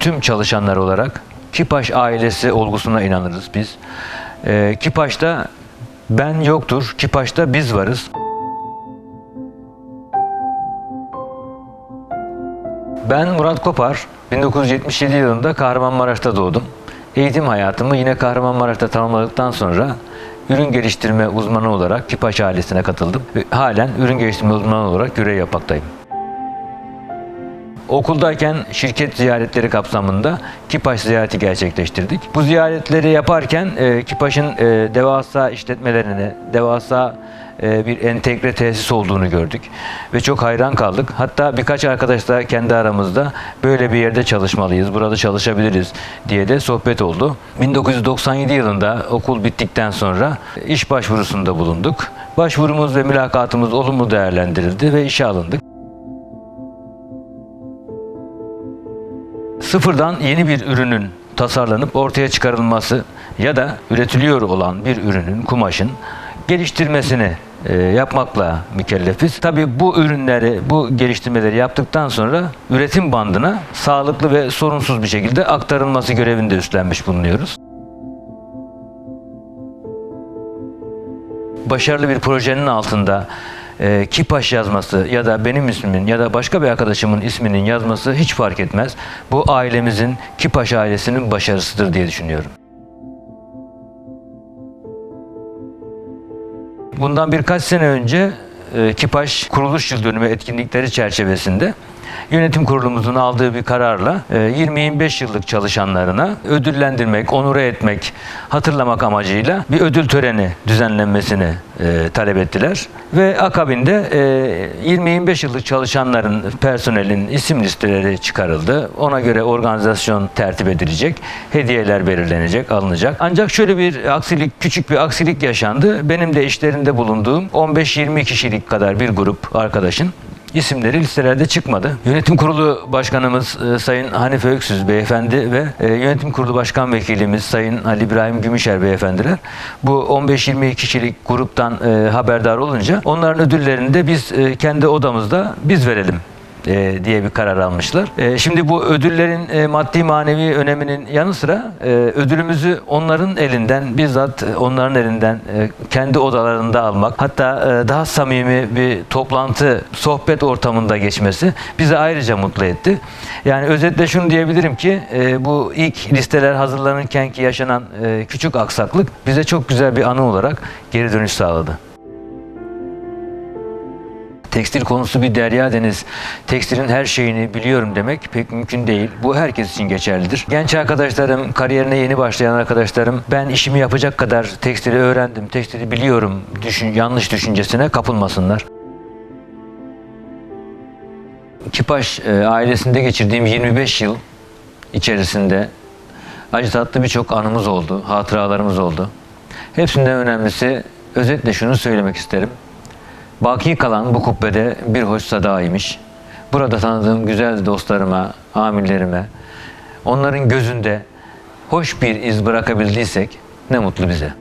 Tüm çalışanlar olarak Kipaş ailesi olgusuna inanırız biz. Ee, Kipaş'ta ben yoktur, Kipaş'ta biz varız. Ben Murat Kopar, 1977 yılında Kahramanmaraş'ta doğdum. Eğitim hayatımı yine Kahramanmaraş'ta tamamladıktan sonra ürün geliştirme uzmanı olarak Kipaş ailesine katıldım. Halen ürün geliştirme uzmanı olarak görev yapmaktayım. Okuldayken şirket ziyaretleri kapsamında Kipaş ziyareti gerçekleştirdik. Bu ziyaretleri yaparken e, Kipaş'ın e, devasa işletmelerini, devasa e, bir entegre tesis olduğunu gördük ve çok hayran kaldık. Hatta birkaç arkadaş da kendi aramızda böyle bir yerde çalışmalıyız, burada çalışabiliriz diye de sohbet oldu. 1997 yılında okul bittikten sonra iş başvurusunda bulunduk. Başvurumuz ve mülakatımız olumlu değerlendirildi ve işe alındık. Sıfırdan yeni bir ürünün tasarlanıp ortaya çıkarılması ya da üretiliyor olan bir ürünün, kumaşın geliştirmesini e, yapmakla mükellefiz. Tabii bu ürünleri, bu geliştirmeleri yaptıktan sonra üretim bandına sağlıklı ve sorunsuz bir şekilde aktarılması görevini de üstlenmiş bulunuyoruz. Başarılı bir projenin altında e, Kipaş yazması ya da benim ismimin ya da başka bir arkadaşımın isminin yazması hiç fark etmez. Bu ailemizin, Kipaş ailesinin başarısıdır diye düşünüyorum. Bundan birkaç sene önce e, Kipaş kuruluş yıl dönümü etkinlikleri çerçevesinde yönetim kurulumuzun aldığı bir kararla e, 20-25 yıllık çalışanlarına ödüllendirmek, onure etmek, hatırlamak amacıyla bir ödül töreni düzenlenmesini e, talep ettiler. Ve akabinde e, 20-25 yıllık çalışanların, personelin isim listeleri çıkarıldı. Ona göre organizasyon tertip edilecek, hediyeler belirlenecek, alınacak. Ancak şöyle bir aksilik, küçük bir aksilik yaşandı. Benim de işlerinde bulunduğum 15-20 kişilik kadar bir grup arkadaşın isimleri listelerde çıkmadı. Yönetim Kurulu Başkanımız e, Sayın Hanife Öksüz Beyefendi ve e, Yönetim Kurulu Başkan Vekilimiz Sayın Ali İbrahim Gümüşer Beyefendiler bu 15-20 kişilik gruptan e, haberdar olunca onların ödüllerini de biz kendi odamızda biz verelim e, diye bir karar almışlar. E, şimdi bu ödüllerin e, maddi manevi öneminin yanı sıra e, ödülümüzü onların elinden bizzat e, onların elinden e, kendi odalarında almak hatta e, daha samimi bir toplantı sohbet ortamında geçmesi bizi ayrıca mutlu etti. Yani özetle şunu diyebilirim ki e, bu ilk listeler hazırlanırken ki yaşanan e, küçük aksaklık bize çok güzel bir anı olarak geri dönüş sağladı. Tekstil konusu bir derya deniz. Tekstilin her şeyini biliyorum demek pek mümkün değil. Bu herkes için geçerlidir. Genç arkadaşlarım, kariyerine yeni başlayan arkadaşlarım ben işimi yapacak kadar tekstili öğrendim, tekstili biliyorum düşün, yanlış düşüncesine kapılmasınlar. Kipaş e, ailesinde geçirdiğim 25 yıl içerisinde acı tatlı birçok anımız oldu, hatıralarımız oldu. Hepsinden önemlisi özetle şunu söylemek isterim. Baki kalan bu kubbede bir hoş sadaymış. Burada tanıdığım güzel dostlarıma, amirlerime, onların gözünde hoş bir iz bırakabildiysek ne mutlu bize.